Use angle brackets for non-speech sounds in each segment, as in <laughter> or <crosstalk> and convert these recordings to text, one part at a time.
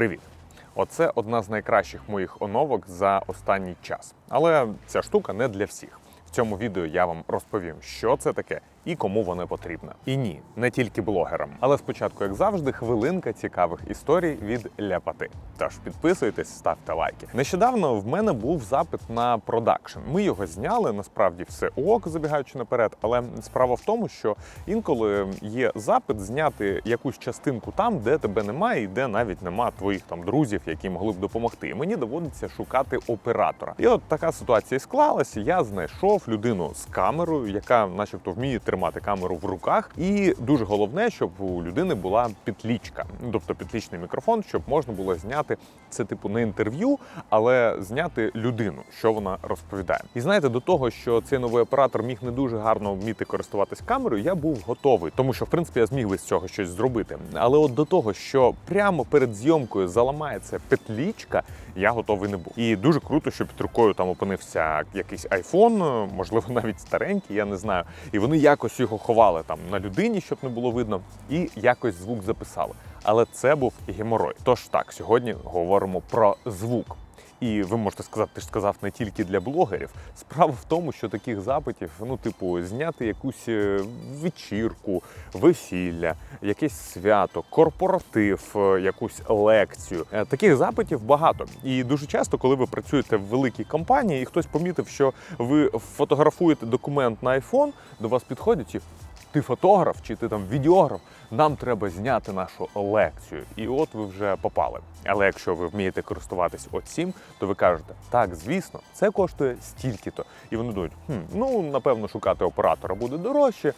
Привіт! Оце одна з найкращих моїх оновок за останній час. Але ця штука не для всіх. В цьому відео я вам розповім, що це таке і кому воно потрібно. І ні, не тільки блогерам. Але спочатку, як завжди, хвилинка цікавих історій від ляпати. Тож підписуйтесь, ставте лайки. Нещодавно в мене був запит на продакшн. Ми його зняли. Насправді все ок, забігаючи наперед. Але справа в тому, що інколи є запит зняти якусь частинку там, де тебе немає, і де навіть нема твоїх там друзів, які могли б допомогти. І мені доводиться шукати оператора. І от така ситуація склалася. Я знайшов людину з камерою, яка, начебто, вміє тримати камеру в руках. І дуже головне, щоб у людини була підлічка, тобто підлічний мікрофон, щоб можна було зняти це, типу, не інтерв'ю, але зняти людину, що вона розповідає. І знаєте, до того, що цей новий оператор міг не дуже гарно вміти користуватись камерою, я був готовий, тому що в принципі я зміг би з цього щось зробити. Але от до того, що прямо перед зйомкою заламається петлічка, я готовий не був. І дуже круто, що під рукою там опинився якийсь айфон, можливо, <laughs> навіть старенький, я не знаю. І вони якось його ховали там на людині, щоб не було видно, і якось звук записали. Але це був геморой. Тож так, сьогодні говоримо про звук. І ви можете сказати, ти ж сказав не тільки для блогерів. Справа в тому, що таких запитів, ну, типу, зняти якусь е, вечірку, весілля, якесь свято, корпоратив, е, якусь лекцію. Е, Таких запитів багато. І дуже часто, коли ви працюєте в великій компанії, і хтось помітив, що ви фотографуєте документ на iPhone, до вас підходять і ти фотограф чи ти там відеограф, нам треба зняти нашу лекцію. І от ви вже попали. Але якщо ви вмієте користуватись оцім, то ви кажете, так, звісно, це коштує стільки-то. І вони думають, хм, ну напевно, шукати оператора буде дорожче.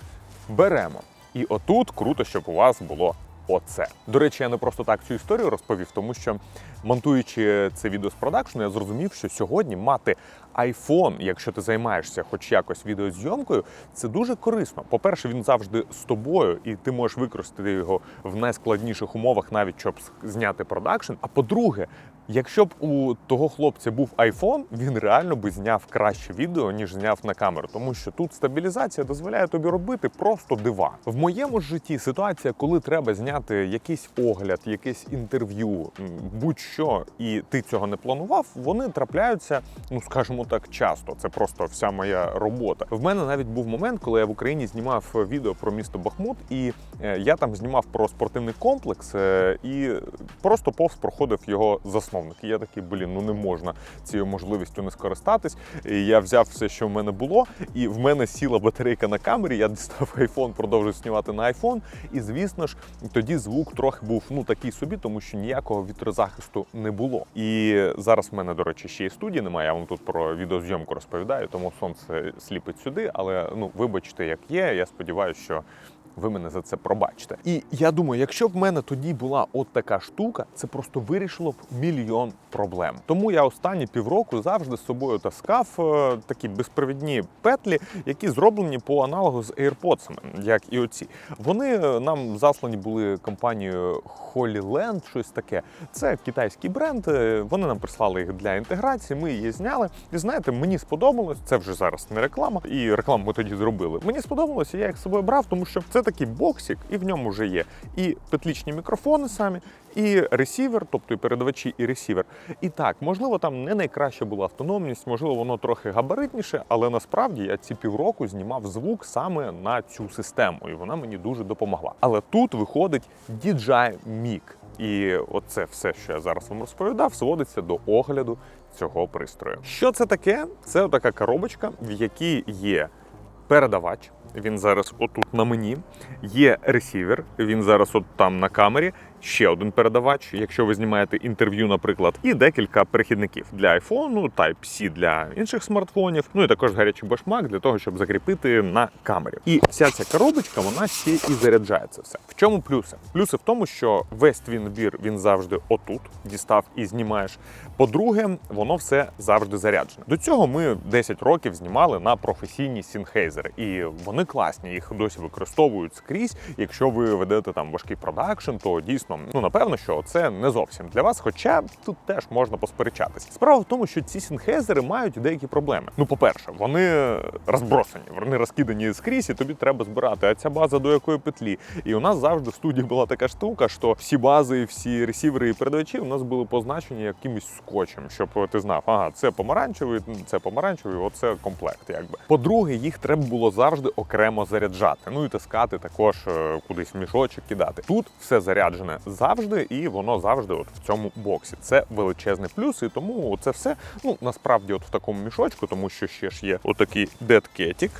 Беремо. І отут круто, щоб у вас було оце. До речі, я не просто так цю історію розповів, тому що монтуючи це відео з продакшну, я зрозумів, що сьогодні мати iPhone, якщо ти займаєшся хоч якось відеозйомкою, це дуже корисно. По-перше, він завжди з тобою, і ти можеш використати його в найскладніших умовах, навіть щоб зняти продакшн. А по-друге, якщо б у того хлопця був iPhone, він реально би зняв краще відео, ніж зняв на камеру, тому що тут стабілізація дозволяє тобі робити просто дива. В моєму житті ситуація, коли треба зняти якийсь огляд, якесь інтерв'ю, будь-що, і ти цього не планував, вони трапляються, ну скажімо так, часто. Це просто вся моя робота. В мене навіть був момент, коли я в Україні знімав відео про місто Бахмут, і е, я там знімав про спортивний комплекс е, і просто повз проходив його засновник. І я такий, блін, ну не можна цією можливістю не скористатись. І я взяв все, що в мене було, і в мене сіла батарейка на камері. Я дістав <laughs> айфон, продовжив знімати на айфон. І звісно ж, тоді звук трохи був ну такий собі, тому що ніякого вітрозахисту не було. І зараз в мене, до речі, ще й студії немає. Я вам тут про відеозйомку розповідаю, тому сонце сліпить сюди. Але ну вибачте, як є. Я сподіваюся, що. Ви мене за це пробачите. І я думаю, якщо в мене тоді була от така штука, це просто вирішило б мільйон проблем. Тому я останні півроку завжди з собою таскав е, такі безпровідні петлі, які зроблені по аналогу з AirPods, як і оці. Вони е, нам заслані були компанією Holyland, щось таке. Це китайський бренд. е, Вони нам прислали їх для інтеграції. Ми її зняли. І знаєте, мені сподобалось. Це вже зараз не реклама, і рекламу ми тоді зробили. Мені сподобалося, я їх з собою брав, тому що це такий боксик, і в ньому вже є і петлічні мікрофони самі, і ресівер, тобто і передавачі, і ресівер. І так, можливо, там не найкраща була автономність, можливо, воно трохи габаритніше, але насправді я ці півроку знімав звук саме на цю систему, і вона мені дуже допомогла. Але тут виходить DJI Mic. І оце все, що я зараз вам розповідав, сводиться до огляду цього пристрою. Що це таке? Це така коробочка, в якій є передавач. Він зараз отут на мені. Є ресівер, він зараз от там на камері. Ще один передавач, якщо ви знімаєте інтерв'ю, наприклад, і декілька перехідників для iPhone, Type-C для інших смартфонів, ну і також гарячий башмак для того, щоб закріпити на камері. І вся ця коробочка, вона ще і заряджається все. В чому плюси? Плюси в тому, що весь твій набір він завжди отут дістав і знімаєш. По-друге, воно все завжди заряджене. До цього ми 10 років знімали на професійні сінхейзери, і вони класні. Їх досі використовують скрізь. Якщо ви ведете там важкий продакшн, то дійсно звісно, ну напевно, що це не зовсім для вас, хоча тут теж можна посперечатись. Справа в тому, що ці сінхейзери мають деякі проблеми. Ну, по-перше, вони розбросані, вони розкидані скрізь, і тобі треба збирати. А ця база до якої петлі? І у нас завжди в студії була така штука, що всі бази, всі ресівери і передавачі у нас були позначені якимось скотчем, щоб ти знав, ага, це помаранчевий, це помаранчевий, оце комплект. Якби по-друге, їх треба було завжди окремо заряджати. Ну і таскати також е, кудись в мішочок кидати. Тут все заряджене завжди, і воно завжди от в цьому боксі. Це величезний плюс, і тому це все ну насправді, от в такому мішочку, тому що ще ж є отакий дедкетік,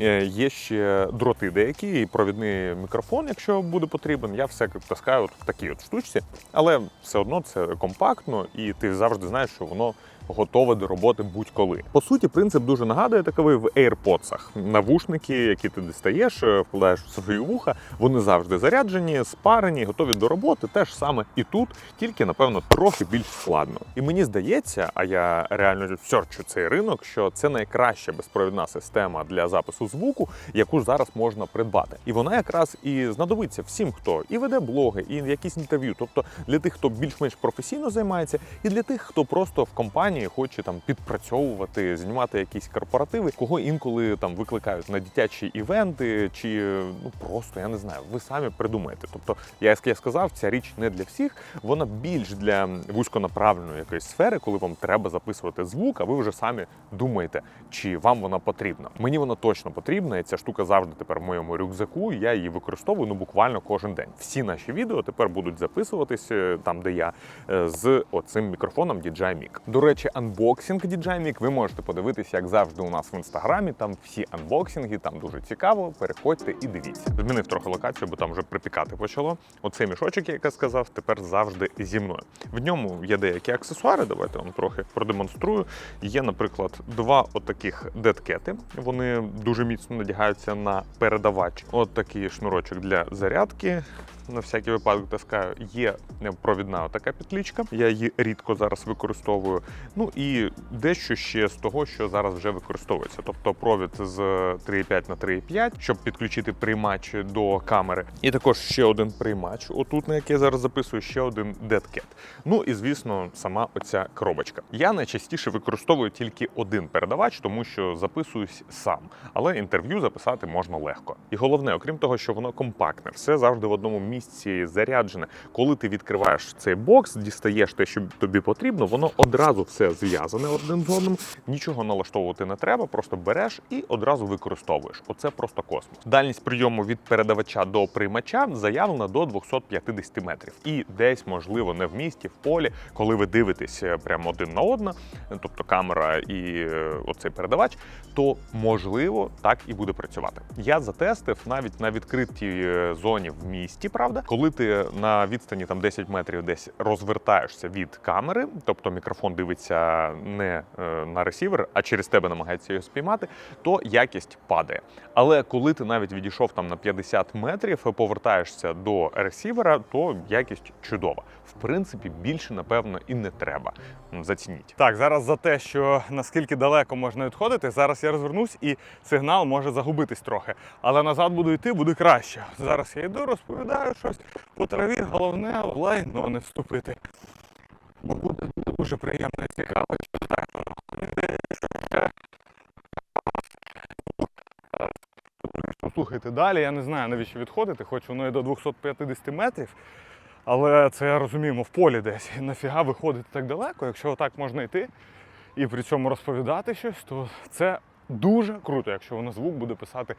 е, є ще дроти деякі, і провідний мікрофон, якщо буде потрібен. Я все таскаю от в такій от штучці, але все одно це компактно, і ти завжди знаєш, що воно. Готове до роботи будь-коли. По суті, принцип дуже нагадує таковий в AirPods. Навушники, які ти дістаєш, е, вкладаєш в свої вуха, вони завжди заряджені, спарені, готові до роботи. Те ж саме і тут, тільки напевно трохи більш складно. І мені здається, а я реально серчу цей ринок, що це найкраща безпровідна система для запису звуку, яку зараз можна придбати. І вона якраз і знадобиться всім, хто і веде блоги, і якісь інтерв'ю. Тобто для тих, хто більш-менш професійно займається, і для тих, хто просто в компанії хоче там підпрацьовувати, знімати якісь корпоративи, кого інколи там викликають на дитячі івенти, чи ну просто я не знаю, ви самі придумаєте. Тобто, я як я сказав, ця річ не для всіх, вона більш для вузьконаправленої якоїсь сфери, коли вам треба записувати звук, а ви вже самі думаєте, чи вам вона потрібна. Мені вона точно потрібна, і ця штука завжди тепер в моєму рюкзаку. Я її використовую ну буквально кожен день. Всі наші відео тепер будуть записуватися там, де я е, з оцим мікрофоном DJI Mic. До речі, анбоксинг DJI Mic ви можете подивитися, як завжди, у нас в інстаграмі. Там всі анбоксинги, там дуже цікаво. Переходьте і дивіться. Змінив трохи локацію, бо там вже припікати почало. Оцей мішочок, як я сказав, тепер завжди зі мною. В ньому є деякі аксесуари. Давайте вам трохи продемонструю. Є, наприклад, два отаких деткети. Вони дуже міцно надягаються на передавач. От такий шнурочок для зарядки. На всякий випадок таскаю. Є провідна така петлічка. Я її рідко зараз використовую. Ну і дещо ще з того, що зараз вже використовується. Тобто провід з 3,5 на 3,5, щоб підключити приймач до камери. І також ще один приймач, отут, на який я зараз записую, ще один деткет. Ну і звісно, сама оця коробочка. Я найчастіше використовую тільки один передавач, тому що записуюсь сам. Але інтерв'ю записати можна легко. І головне, окрім того, що воно компактне, все завжди в одному місці заряджене. Коли ти відкриваєш цей бокс, дістаєш те, що тобі потрібно, воно одразу все зв'язане один з одним. Нічого налаштовувати не треба, просто береш і одразу використовуєш. Оце просто космос. Дальність прийому від передавача до приймача заявлена до 250 метрів. І десь, можливо, не в місті, в полі, коли ви дивитесь е, прямо один на одна, тобто камера і е, оцей передавач, то можливо так і буде працювати. Я затестив навіть на відкритій е, зоні в місті, правда, коли ти на відстані там 10 метрів десь розвертаєшся від камери, тобто мікрофон дивиться не е, на ресівер, а через тебе намагається його спіймати, то якість падає. Але коли ти навіть відійшов там на 50 метрів, повертаєшся до ресівера, то якість чудова. В принципі, більше напевно і не треба. Зацініть. Так, зараз за те, що наскільки далеко можна відходити, зараз я розвернусь і сигнал може загубитись трохи. Але назад буду йти, буде краще. Зараз я йду, розповідаю щось по траві, головне в лайно не вступити. Бо буде дуже приємно і цікаво. Слухайте, далі я не знаю, навіщо відходити, хоч воно і до 250 метрів. Але це я розуміємо в полі десь. Нафіга виходити так далеко, якщо отак можна йти і при цьому розповідати щось, то це дуже круто, якщо воно звук буде писати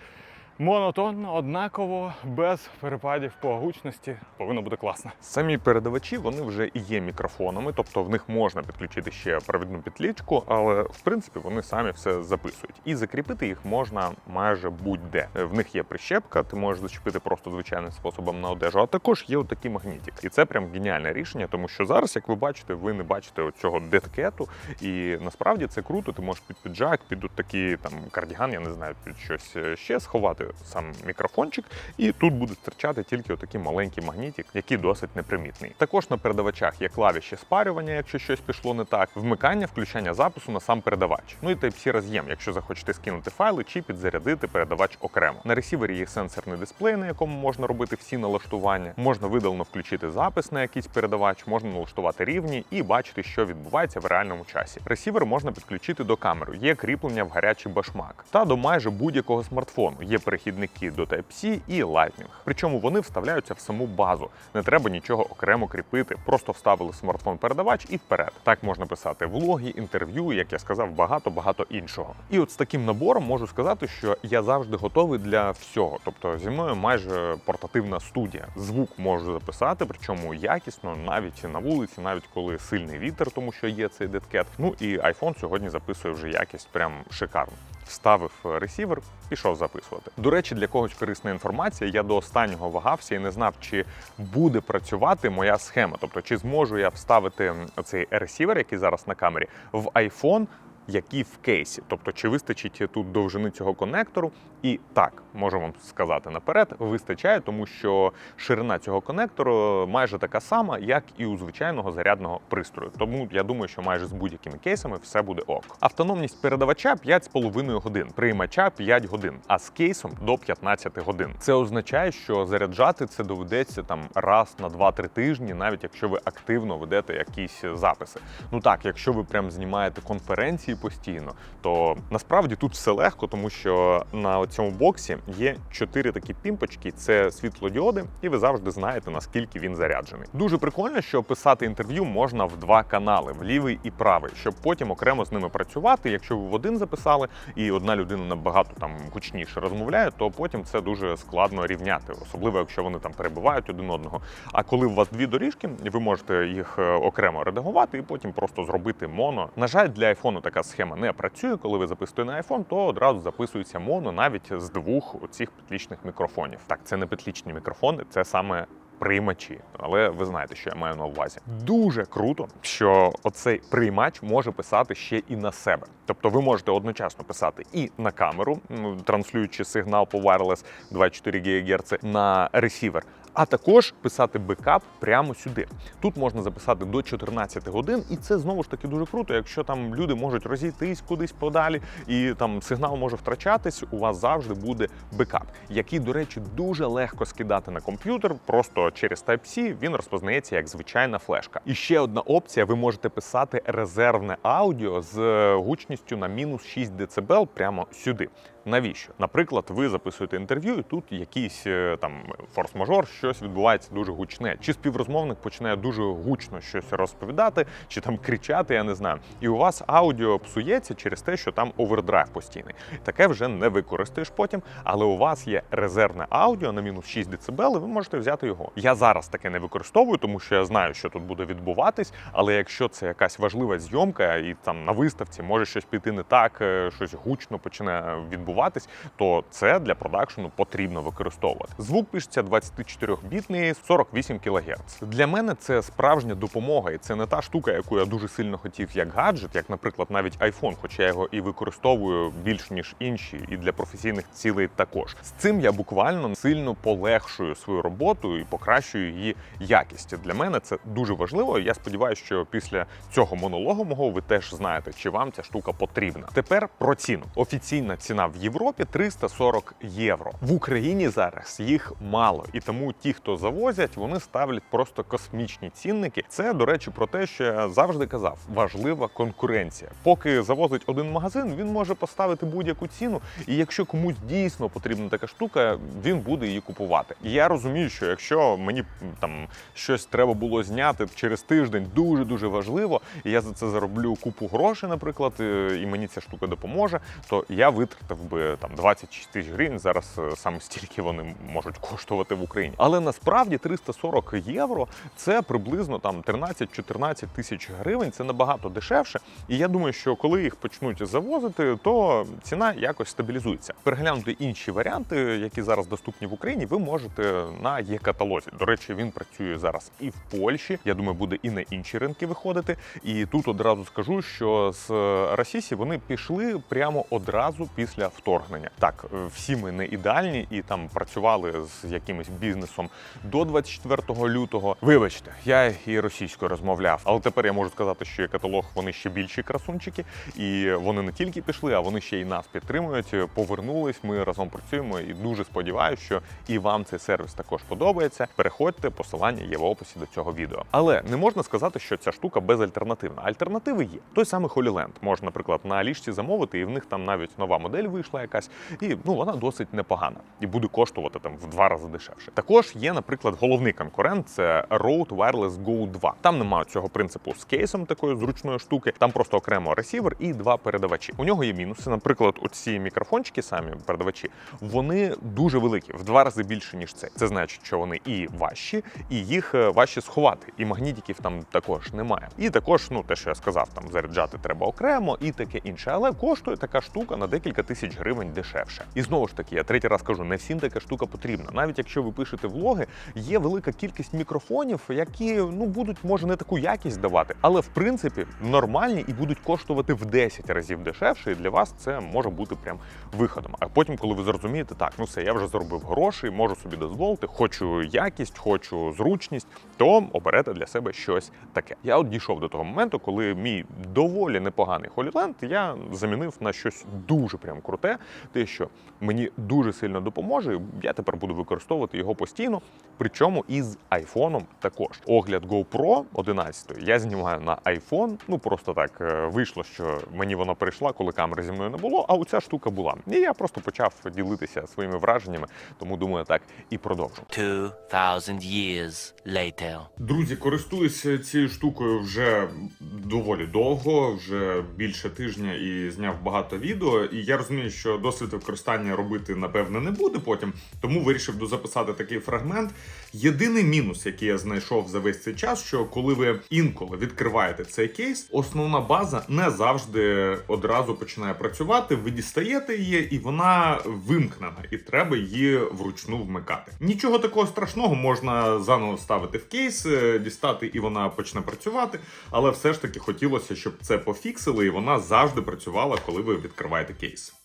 монотонно, однаково, без перепадів по гучності. Повинно бути класно. Самі передавачі вони вже і є мікрофонами, тобто в них можна підключити ще провідну петлічку, але в принципі вони самі все записують. І закріпити їх можна майже будь-де. В них є прищепка, ти можеш зачепити просто звичайним способом на одежу. А також є отакий магнітик. І це прям геніальне рішення, тому що зараз, як ви бачите, ви не бачите цього деткету. І насправді це круто. Ти можеш під піджак, під такий там кардіган, я не знаю, під щось ще сховати. Вставляти сам мікрофончик, і тут буде стирчати тільки отакий маленький магнітик, який досить непримітний. Також на передавачах є клавіші спарювання, якщо щось пішло не так, вмикання, включання запису на сам передавач. Ну і Type-C роз'єм, якщо захочете скинути файли чи підзарядити передавач окремо. На ресівері є сенсорний дисплей, на якому можна робити всі налаштування. Можна видалено включити запис на якийсь передавач, можна налаштувати рівні і бачити, що відбувається в реальному часі. Ресівер можна підключити до камери, є кріплення в гарячий башмак та до майже будь-якого смартфону. Є перехідники до Type-C і Lightning. Причому вони вставляються в саму базу. Не треба нічого окремо кріпити, просто вставили смартфон передавач і вперед. Так можна писати влоги, інтерв'ю, як я сказав, багато багато іншого. І от з таким набором можу сказати, що я завжди готовий для всього. Тобто зі мною майже портативна студія. Звук можу записати, причому якісно, навіть на вулиці, навіть коли сильний вітер, тому що є цей деткет. Ну і iPhone сьогодні записує вже якість прям шикарно. Вставив ресівер, пішов записувати. До речі, для когось корисна інформація. Я до останнього вагався і не знав, чи буде працювати моя схема. Тобто, чи зможу я вставити цей ресівер, який зараз на камері, в iPhone, який в кейсі. Тобто, чи вистачить тут довжини цього конектору? І так, можу вам сказати наперед, вистачає, тому що ширина цього конектору майже така сама, як і у звичайного зарядного пристрою. Тому я думаю, що майже з будь-якими кейсами все буде ок. Автономність передавача 5,5 годин, приймача 5 годин, а з кейсом до 15 годин. Це означає, що заряджати це доведеться там раз на 2-3 тижні, навіть якщо ви активно ведете якісь записи. Ну так, якщо ви прям знімаєте конференції постійно, то насправді тут все легко, тому що на цьому боксі є чотири такі пімпочки: це світлодіоди, і ви завжди знаєте наскільки він заряджений. Дуже прикольно, що писати інтерв'ю можна в два канали: в лівий і правий, щоб потім окремо з ними працювати. Якщо ви в один записали, і одна людина набагато там гучніше розмовляє, то потім це дуже складно рівняти, особливо якщо вони там перебувають один одного. А коли у вас дві доріжки, ви можете їх е, окремо редагувати і потім просто зробити моно. На жаль, для айфону така схема не працює. Коли ви записуєте на iPhone, то одразу записується моно навіть з двох оцих петлічних мікрофонів. Так, це не петлічні мікрофони, це саме. Приймачі, але ви знаєте, що я маю на увазі. Дуже круто, що оцей приймач може писати ще і на себе. Тобто ви можете одночасно писати і на камеру, транслюючи сигнал по wireless 24 ГГц на ресівер, а також писати бекап прямо сюди. Тут можна записати до 14 годин, і це знову ж таки дуже круто. Якщо там люди можуть розійтись кудись подалі, і там сигнал може втрачатись, у вас завжди буде бекап, який, до речі, дуже легко скидати на комп'ютер. Просто через Type-C він розпознається як звичайна флешка. І ще одна опція: ви можете писати резервне аудіо з е, гучністю на мінус 6 дБ прямо сюди. Навіщо? Наприклад, ви записуєте інтерв'ю, і тут якийсь е, там форс-мажор, щось відбувається дуже гучне. Чи співрозмовник починає дуже гучно щось розповідати, чи там кричати, я не знаю. І у вас аудіо псується через те, що там овердрайв постійний. Таке вже не використаєш потім, але у вас є резервне аудіо на мінус 6 дБ, і ви можете взяти його. Я зараз таке не використовую, тому що я знаю, що тут буде відбуватись. Але якщо це якась важлива зйомка, і там на виставці може щось піти не так, е, щось гучно почне відбуватись, то це для продакшену потрібно використовувати. Звук пишеться 24-бітний 48 кГц. Для мене це справжня допомога, і це не та штука, яку я дуже сильно хотів як гаджет, як, наприклад, навіть iPhone, хоча я його і використовую більш ніж інші, і для професійних цілей також. З цим я буквально сильно полегшую свою роботу і покращую її якість. Для мене це дуже важливо. Я сподіваюся, що після цього монологу мого ви теж знаєте, чи вам ця штука потрібна. Тепер про ціну. Офіційна ціна в Європі 340 євро. В Україні зараз їх мало, і тому ті, хто завозять, вони ставлять просто космічні цінники. Це, до речі, про те, що я завжди казав, важлива конкуренція. Поки завозить один магазин, він може поставити будь-яку ціну, і якщо комусь дійсно потрібна така штука, він буде її купувати. І я розумію, що якщо мені там щось треба було зняти через тиждень, дуже дуже важливо, і я за це зароблю купу грошей, наприклад, е, і мені ця штука допоможе, то я витратив би там 26 тисяч гривень. Зараз е, саме стільки вони можуть коштувати в Україні. Але насправді 340 євро це приблизно там 13-14 тисяч гривень. Це набагато дешевше. І я думаю, що коли їх почнуть завозити, то ціна якось стабілізується. Переглянути інші варіанти, які зараз доступні в Україні, ви можете на є-каталозі. До речі, він працює зараз і в Польщі. Я думаю, буде і на інші ринки виходити. І тут одразу скажу, що з Росісі вони пішли прямо одразу після вторгнення. Так, е, всі ми не ідеальні і там працювали з якимось бізнесом до 24 лютого. Вибачте, я і російською розмовляв, але тепер я можу сказати, що є каталог вони ще більші красунчики, і вони не тільки пішли, а вони ще й нас підтримують. Повернулись. Ми разом працюємо і дуже сподіваюся, що і вам цей сервіс також подобається. Переходьте, посилання є в описі до цього відео. Але не можна сказати, що ця штука безальтернативна. Альтернативи є. Той самий Holyland. Можна, наприклад, на Алішці замовити, і в них там навіть нова модель вийшла якась, і ну вона досить непогана і буде коштувати там в два рази дешевше. Також є, наприклад, головний конкурент це Rode Wireless Go 2. Там немає цього принципу з кейсом такої зручної штуки. Там просто окремо ресівер і два передавачі. У нього є мінуси. Наприклад, оці мікрофончики, самі передавачі, вони дуже великі, в два рази більше ніж цей. Це значить, що вони і важчі, і їх е, важче сховати. І магнітиків там також немає. І також, ну те, що я сказав, там заряджати треба окремо і таке інше. Але коштує така штука на декілька тисяч гривень дешевше. І знову ж таки, я третій раз кажу, не всім така штука потрібна. Навіть якщо ви пишете влоги, є велика кількість мікрофонів, які ну будуть може не таку якість давати, але в принципі нормальні і будуть коштувати в 10 разів дешевше. І для вас це може бути прям виходом. А потім, коли ви зрозумієте, так ну все, я вже заробив гроші, можу собі дозволити, хочу якість, хочу зручність, то оберете для себе щось таке. Я от дійшов до того моменту, коли мій доволі непоганий Холіленд я замінив на щось дуже прям круте, те, що мені дуже сильно допоможе. Я тепер буду використовувати його постійно. Причому із айфоном також. Огляд GoPro 11 я знімаю на iPhone. Ну просто так е, вийшло, що мені вона прийшла, коли камери зі мною не було. А оця штука була. І я просто почав ділитися своїми враженнями. Тому думаю, так і продовжу. 2,000 years later. Друзі, користуюся цією штукою вже доволі довго, вже більше тижня і зняв багато відео. І я розумію, що досвід використання робити напевне не буде потім, тому вирішив дозаписати такий фрагмент. Єдиний мінус, який я знайшов за весь цей час, що коли ви інколи відкриваєте цей кейс, основна база не завжди одразу починає працювати. Ви дістаєте її, і вона вимкнена, і треба її вручну вмикати. Нічого такого страшного можна заново ставити в кейс, е, дістати, і вона почне працювати. Але все ж таки хотілося, щоб це пофіксили, і вона завжди працювала, коли ви відкриваєте кейс.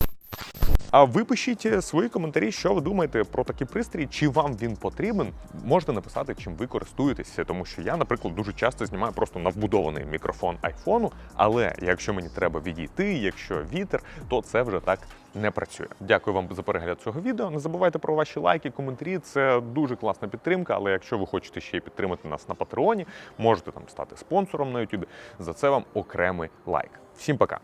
А ви пишіть свої коментарі, що ви думаєте про такий пристрій, чи вам він потрібен. Можете написати, чим ви користуєтеся, тому що я, наприклад, дуже часто знімаю просто на вбудований мікрофон айфону. Але якщо мені треба відійти, якщо вітер, то це вже так не працює. Дякую вам за перегляд цього відео. Не забувайте про ваші лайки, коментарі. Це дуже класна підтримка. Але якщо ви хочете ще й підтримати нас на Патреоні, можете там стати спонсором на YouTube. За це вам окремий лайк. Всім пока.